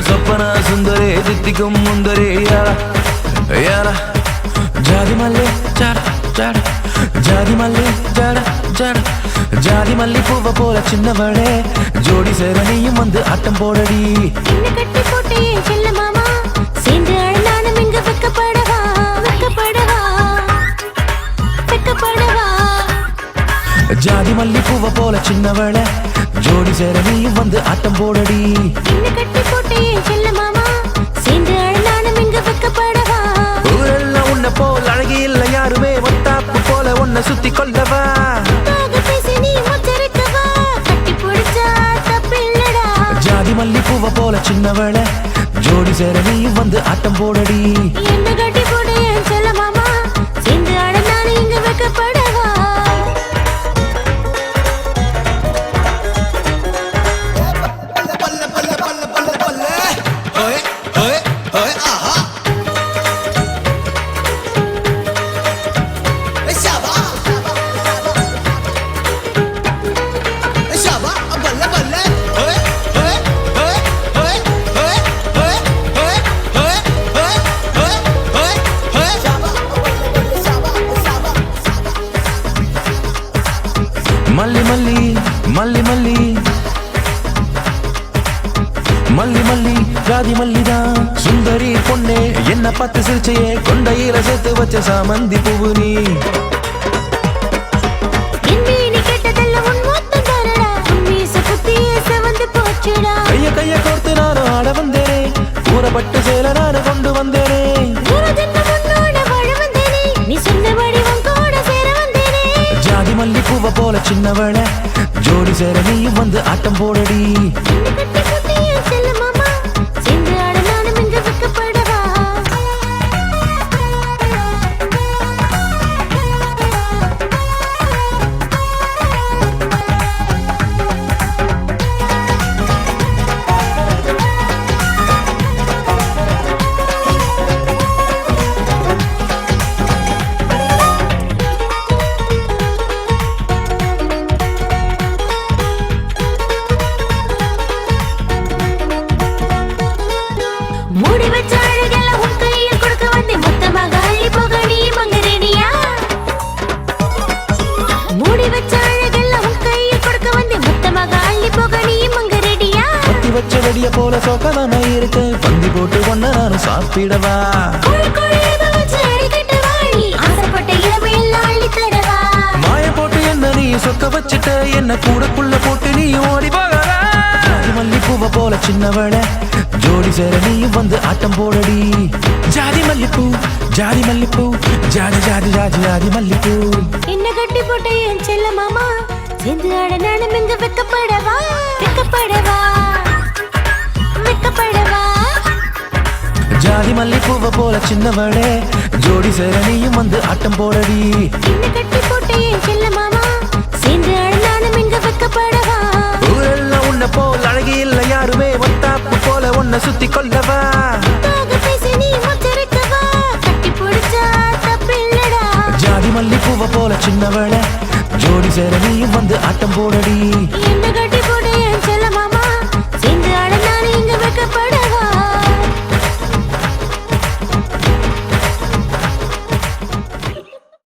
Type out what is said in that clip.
சொப்பன சுந்தரே தித்திக்கும் முந்தரே யாரா யாரா ஜாதி மல்லி ஜாட ஜாட ஜாதி மல்லி ஜாட ஜாட ஜாதி மல்லி பூவ போல சின்னவளே ஜோடி சேர நீயும் வந்து ஆட்டம் போடடி கட்டி போட்டு என் செல்ல மாமா சேர்ந்து அழனானும் இங்க வெக்கப்படவா வெக்கப்படவா வெக்கப்படவா ஜாதி மல்லி பூவ போல சின்னவளே ஜோடி சேர நீயும் வந்து ஆட்டம் போடடி. கட்டி போட்டு செல்ல மாமா சேர்ந்து அழனானும் இங்க வெக்கப்படவா? ஊரெல்லாம் உன்னை போல் அழகி இல்ல யாருமே ஒத்தாப்பு போல உன்னை சுத்தி தப்பில்லடா. ஜாதி மல்லி பூவ போல சின்னவளே ஜோடி சேர நீயும் வந்து ஆட்டம் போடடி. என்ன கட்டி என் செல்ல மாமா சேர்ந்து அழனானும் இங்க வெக்கப்படவா மல்லி மல்லி மல்லி மல்லி. மல்லி மல்லி ஜாதி மல்லிதான். சுந்தரி பொண்ணே என்ன பார்த்து சிரிச்சையே. கொண்டையில சேர்த்து வச்ச சாமந்தி பூவு நீ. பூவ போல சின்னவள. ஜோடி சேர நீயும் வந்து ஆட்டம் போடடி. வச்ச வெடிய போல சொக்கலாம இருக்க. பந்தி போட்டு ஒன்ன நானும் சாப்பிடவா? மாய போட்டு என்ன நீ சொக்க வச்சுட்ட? என்ன கூடக்குள்ள போட்டு நீ ஓடிவா? பூவ போல சின்னவள. ஜோடி சேர நீயும் வந்து ஆட்டம் போடடி. ஜாதி மல்லிப்பூ ஜாதி மல்லிப்பூ ஜாதி ஜாதி ஜாதி ஜாதி மல்லிப்பூ. என்ன கட்டி போட்ட என் செல்ல மாமா? சேர்ந்து ஆட நானும் இங்க வெக்கப்படவா? வெக்கப்படவா? வெக்கப்படவா? ஜாதி மல்லி பூவ போல சின்னவளே. ஜோடி சேர நீயும் வந்து ஆட்டம் போடடி. என்ன கட்டி போட்ட என் செல்ல மாமா? சேர்ந்து ஆட நானும் இங்க வெக்கப்படவா? உன்னை போல் அழகி இல்ல யாருமே. ஒத்தாப்பு போல உன்னை சுத்தி கொள்ளவா? ஜாதி மல்லி பூவ போல சின்னவள. ஜோடி சேர நீயும் வந்து ஆட்டம் போடடி.